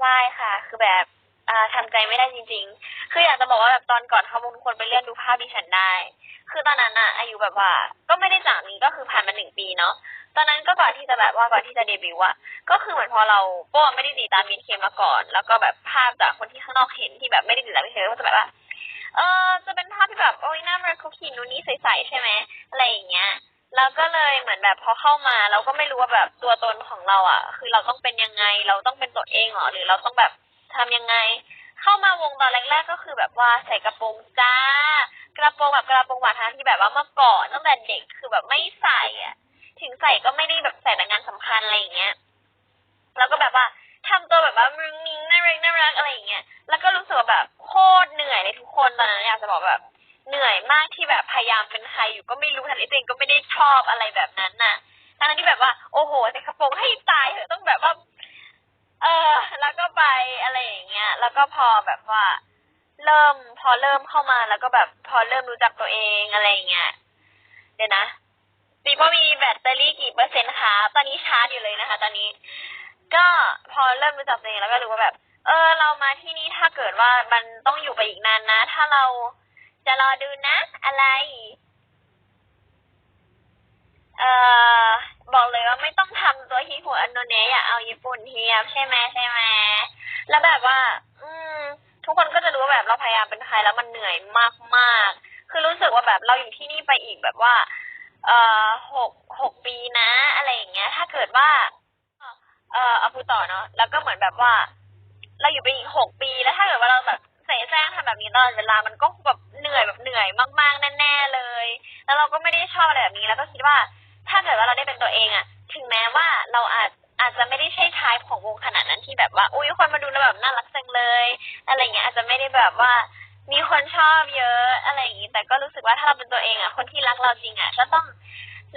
ไม่ค่ะ คือแบบทำใจไม่ได้จริง ๆ คืออยากจะบอกว่าแบบตอนก่อนข้อมูลคนไปเลื่อนดูภาพดิฉันได้ คือตอนนั้นอะอายุแบบว่า ก็ไม่ได้จากนี้ก็คือผ่านมาหนึ่งปีเนาะ ตอนนั้นก็ก่อนที่จะแบบว่าก่อนที่จะเดบิวต์อะก็คือเหมือนพอเราโป้ไม่ได้ติดตามมินเคมาก่อน แล้วก็แบบภาพจากคนที่ข้างนอกเห็นที่แบบไม่ได้ติดตามมินเคก็จะแบบว่า เออจะเป็นภาพที่แบบโอ้ยหน้ามันคุกคีนูนี่ใสๆใช่ไหมอะไรอย่างเงี้ย แล้วก็เลยเหมือนแบบพอเข้ามา เราก็ไม่รู้ว่าแบบตัวตนของเราอะ คือเราต้องเป็นยังไง เราต้องเป็นตัวเองเหรอหรือเราต้องแบบทำยังไง เข้ามาวงตอนแรกๆก็คือแบบว่าใส่กระโปรงจ้ากระโปรงแบบกระโปรงหวานทางที่แบบว่าเมื่อก่อนตั้งแต่เด็กคือแบบไม่ใส่อะ ถึงใส่ก็ไม่ได้แบบใส่แต่งานสำคัญอะไรอย่างเงี้ยแล้วก็แบบว่าทำตัวแบบว่ามึงมิงน่ารักน่ารักอะไรอย่างเงี้ย แล้วก็รู้สึกว่าแบบโคตรเหนื่อยเลยทุกคนตอนนั้นอยากจะบอกแบบ เหนื่อยมากที่แบบพยายามเป็นใครอยู่ก็ไม่รู้ทันทีตัวเองก็ไม่ได้ชอบอะไรแบบนั้นน่ะทั้งที่แบบว่าโอ้โหใส่กระโปรงให้ตายเถอะต้องแบบว่า เออ แล้วก็ไปอะไรอย่างเงี้ย แล้วก็พอแบบว่า เริ่มพอเริ่มเข้ามาแล้วก็แบบพอเริ่มรู้จักตัวเองอะไรอย่างเงี้ยเดี๋ยวนะปีโป้มีแบตเตอรี่กี่เปอร์เซ็นต์คะตอนนี้ชาร์จอยู่เลยนะคะ ตอนนี้ ก็พอเริ่มรู้จักตัวเองแล้วก็รู้ว่าแบบ เออ เรามาที่นี่ถ้าเกิดว่ามันต้องอยู่ไปอีกนานนะ ถ้าเรา จะรอดูนะ อะไร เอ่อ บอกเลยว่าไม่ต้องทำตัวฮีหัวอันโนเนะอย่าเอาญี่ปุ่นเทียบใช่ไหมใช่ไหมแล้วแบบว่า อืม ทุกคนก็จะรู้ว่าแบบเราพยายามเป็นใครแล้วมันเหนื่อยมากๆ คือรู้สึกว่าแบบเราอยู่ที่นี่ไปอีกแบบว่า เอ่อหกหกปีนะ อะไรอย่างเงี้ย ถ้าเกิดว่า เอ่อเอาพูดต่อเนาะแล้วก็เหมือนแบบว่า เราอยู่ไปอีกหกปีแล้วถ้าเกิดว่าเราแบบเสแสร้งทำแบบนี้ตลอดเวลามันก็แบบ เหนื่อยแบบเหนื่อยมากๆแน่ๆเลย แล้วเราก็ไม่ได้ชอบอะไรแบบนี้ แล้วก็คิดว่า ถ้าเกิดว่าเราได้เป็นตัวเองอะถึงแม้ว่าเราอาจอาจจะไม่ได้ใช่ทายของวงขนาดนั้นที่แบบว่าอุ้ยคนมาดูแล้วแบบน่ารักจังเลยอะไรเงี้ยอาจจะไม่ได้แบบว่ามีคนชอบเยอะอะไรอย่างงี้แต่ก็รู้สึกว่าถ้าเราเป็นตัวเองอะคนที่รักเราจริงอะก็ต้อง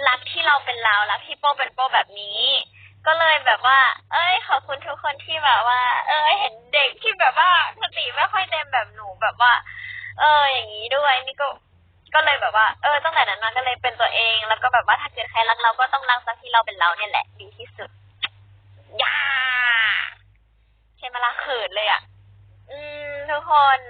รักที่เราเป็นเรารักที่โป้เป็นโป้แบบนี้ ก็เลยแบบว่า เอ้ยขอบคุณทุกคนที่แบบว่า เอ้ยเห็นเด็กที่แบบว่าสติไม่ค่อยเต็มแบบหนูแบบว่า เออ อย่างนี้ด้วยนี่ก็ก็เลยแบบว่า เออตั้งแต่นั้นมาก็เลยเป็นตัวเอง แล้วก็แบบว่าถ้าเกิดใครรักเราก็ต้องรักสักที่เราเป็นเราเนี่ยแหละดีที่สุดยาใช่ไหมล่ะเขินเลยอะ อืมทุกคน